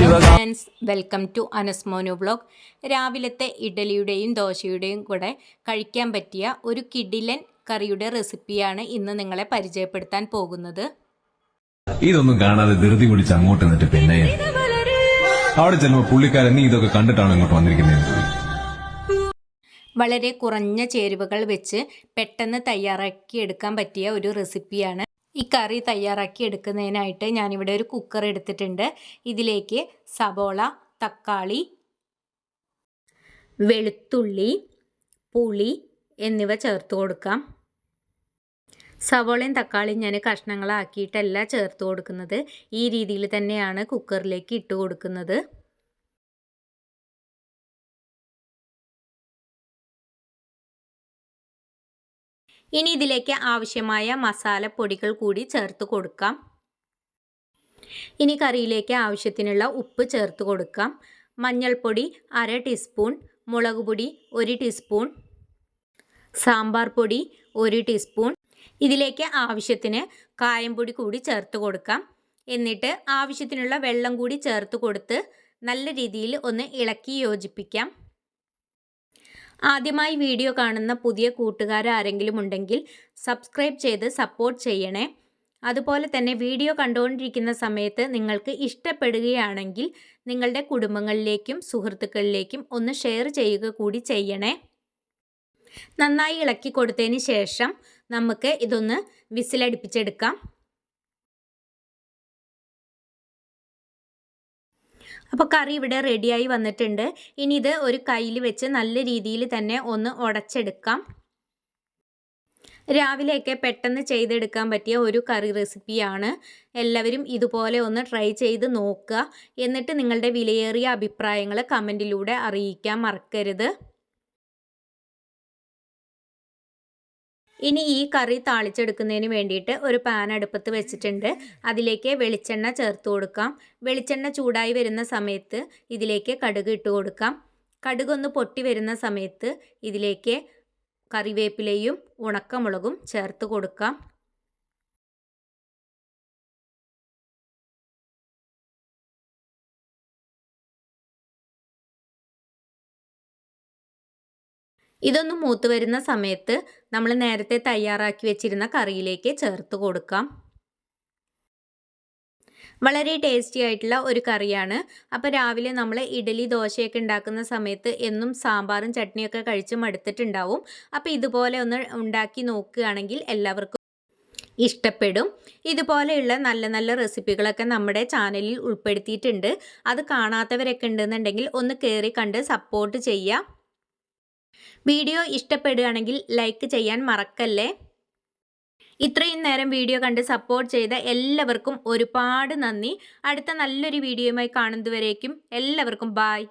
Friends welcome to അനസ്മോനു blog രാവിലത്തെ ഇഡലിയുടെയും ദോശയുടെയും കൂടെ കഴിക്കാൻ പറ്റിയ ഒരു കിഡിലൻ കറിയുടെ റെസിപ്പിയാണ് ഇന്ന് നിങ്ങളെ പരിചയപ്പെടുത്താൻ പോകുന്നത്. ഇതൊന്നും കാണാതെ ധൃതി പിടിച്ച് അങ്ങോട്ട് നിന്നിട്ട് പിന്നെ അവിടെ ചെല്ലുമ്പോൾ പുള്ളിക്കാരൻ നീ ഇതൊക്കെ കണ്ടിട്ടാണ് ഇങ്ങോട്ട് വന്നിരിക്കുന്നത് വളരെ കുറഞ്ഞ ചേരുവകൾ വെച്ച് പെട്ടെന്ന് തയ്യാറാക്കി എടുക്കാൻ പറ്റിയ ഒരു റെസിപ്പിയാണ് ഈ കറി തയ്യാറാക്കി എടുക്കുന്നതിനായിട്ട് ഞാനിവിടെ ഒരു കുക്കർ എടുത്തിട്ടുണ്ട്. ഇതിലേക്ക് സബോള തക്കാളി വെളുത്തുള്ളി പുളി എന്നിവ ചേർത്ത് കൊടുക്കാം. സവോളയും തക്കാളിയും ഞാൻ കഷ്ണങ്ങളാക്കിയിട്ടല്ല ചേർത്ത് കൊടുക്കുന്നത്. ഈ രീതിയിൽ തന്നെയാണ് കുക്കറിലേക്ക് ഇട്ട് കൊടുക്കുന്നത്. ഇനി ഇതിലേക്ക് ആവശ്യമായ മസാലപ്പൊടികൾ കൂടി ചേർത്ത് കൊടുക്കാം. ഇനി കറിയിലേക്ക് ആവശ്യത്തിനുള്ള ഉപ്പ് ചേർത്ത് കൊടുക്കാം. മഞ്ഞൾപ്പൊടി അര ടീസ്പൂൺ മുളക് പൊടി ഒരു ടീസ്പൂൺ സാമ്പാർ പൊടി ഒരു ടീസ്പൂൺ. ഇതിലേക്ക് ആവശ്യത്തിന് കായംപൊടി കൂടി ചേർത്ത് കൊടുക്കാം. എന്നിട്ട് ആവശ്യത്തിനുള്ള വെള്ളം കൂടി ചേർത്ത് കൊടുത്ത് നല്ല രീതിയിൽ ഒന്ന് ഇളക്കി യോജിപ്പിക്കാം. ആദ്യമായി വീഡിയോ കാണുന്ന പുതിയ കൂട്ടുകാർ ആരെങ്കിലും ഉണ്ടെങ്കിൽ സബ്സ്ക്രൈബ് ചെയ്ത് സപ്പോർട്ട് ചെയ്യണേ. അതുപോലെ തന്നെ വീഡിയോ കണ്ടുകൊണ്ടിരിക്കുന്ന സമയത്ത് നിങ്ങൾക്ക് ഇഷ്ടപ്പെടുകയാണെങ്കിൽ നിങ്ങളുടെ കുടുംബങ്ങളിലേക്കും സുഹൃത്തുക്കളിലേക്കും ഒന്ന് ഷെയർ ചെയ്യുക കൂടി ചെയ്യണേ. നന്നായി ഇളക്കി കൊടുത്തതിന് ശേഷം നമുക്ക് ഇതൊന്ന് വിസിലടിപ്പിച്ചെടുക്കാം. അപ്പോൾ കറി ഇവിടെ റെഡിയായി വന്നിട്ടുണ്ട്. ഇനി ഇത് ഒരു കയ്യിൽ വെച്ച് നല്ല രീതിയിൽ തന്നെ ഒന്ന് ഉടച്ചെടുക്കാം. രാവിലെയൊക്കെ പെട്ടെന്ന് ചെയ്തെടുക്കാൻ പറ്റിയ ഒരു കറി റെസിപ്പിയാണ്. എല്ലാവരും ഇതുപോലെ ഒന്ന് ട്രൈ ചെയ്ത് നോക്കുക. എന്നിട്ട് നിങ്ങളുടെ വിലയേറിയ അഭിപ്രായങ്ങൾ കമന്റിലൂടെ അറിയിക്കാൻ മറക്കരുത്. ഇനി ഈ കറി താളിച്ചെടുക്കുന്നതിന് വേണ്ടിയിട്ട് ഒരു പാൻ അടുപ്പത്ത് വെച്ചിട്ടുണ്ട്. അതിലേക്ക് വെളിച്ചെണ്ണ ചേർത്ത് കൊടുക്കാം. വെളിച്ചെണ്ണ ചൂടായി വരുന്ന സമയത്ത് ഇതിലേക്ക് കടുക് ഇട്ട് കൊടുക്കാം. കടുകൊന്ന് പൊട്ടി വരുന്ന സമയത്ത് ഇതിലേക്ക് കറിവേപ്പിലയും ഉണക്കമുളകും ചേർത്ത് കൊടുക്കാം. ഇതൊന്ന് മൂത്ത് വരുന്ന സമയത്ത് നമ്മൾ നേരത്തെ തയ്യാറാക്കി വെച്ചിരുന്ന കറിയിലേക്ക് ചേർത്ത് കൊടുക്കാം. വളരെ ടേസ്റ്റി ആയിട്ടുള്ള ഒരു കറിയാണ്. അപ്പോൾ രാവിലെ നമ്മൾ ഇഡലി ദോശയൊക്കെ ഉണ്ടാക്കുന്ന സമയത്ത് എന്നും സാമ്പാറും ചട്നിയൊക്കെ കഴിച്ച് മടുത്തിട്ടുണ്ടാവും. അപ്പോൾ ഇതുപോലെ ഒന്ന് ഉണ്ടാക്കി നോക്കുകയാണെങ്കിൽ എല്ലാവർക്കും ഇഷ്ടപ്പെടും. ഇതുപോലെയുള്ള നല്ല നല്ല റെസിപ്പികളൊക്കെ നമ്മുടെ ചാനലിൽ ഉൾപ്പെടുത്തിയിട്ടുണ്ട്. അത് കാണാത്തവരൊക്കെ ഉണ്ടെന്നുണ്ടെങ്കിൽ ഒന്ന് കയറി കണ്ട് സപ്പോർട്ട് ചെയ്യാം. വീഡിയോ ഇഷ്ടപ്പെടുകയാണെങ്കിൽ ലൈക്ക് ചെയ്യാൻ മറക്കല്ലേ? ഇത്രയും നേരം വീഡിയോ കണ്ട് സപ്പോർട്ട് ചെയ്ത എല്ലാവർക്കും ഒരുപാട് നന്ദി. അടുത്ത നല്ലൊരു വീഡിയോയുമായി കാണുന്നതുവരേക്കും എല്ലാവർക്കും ബായ്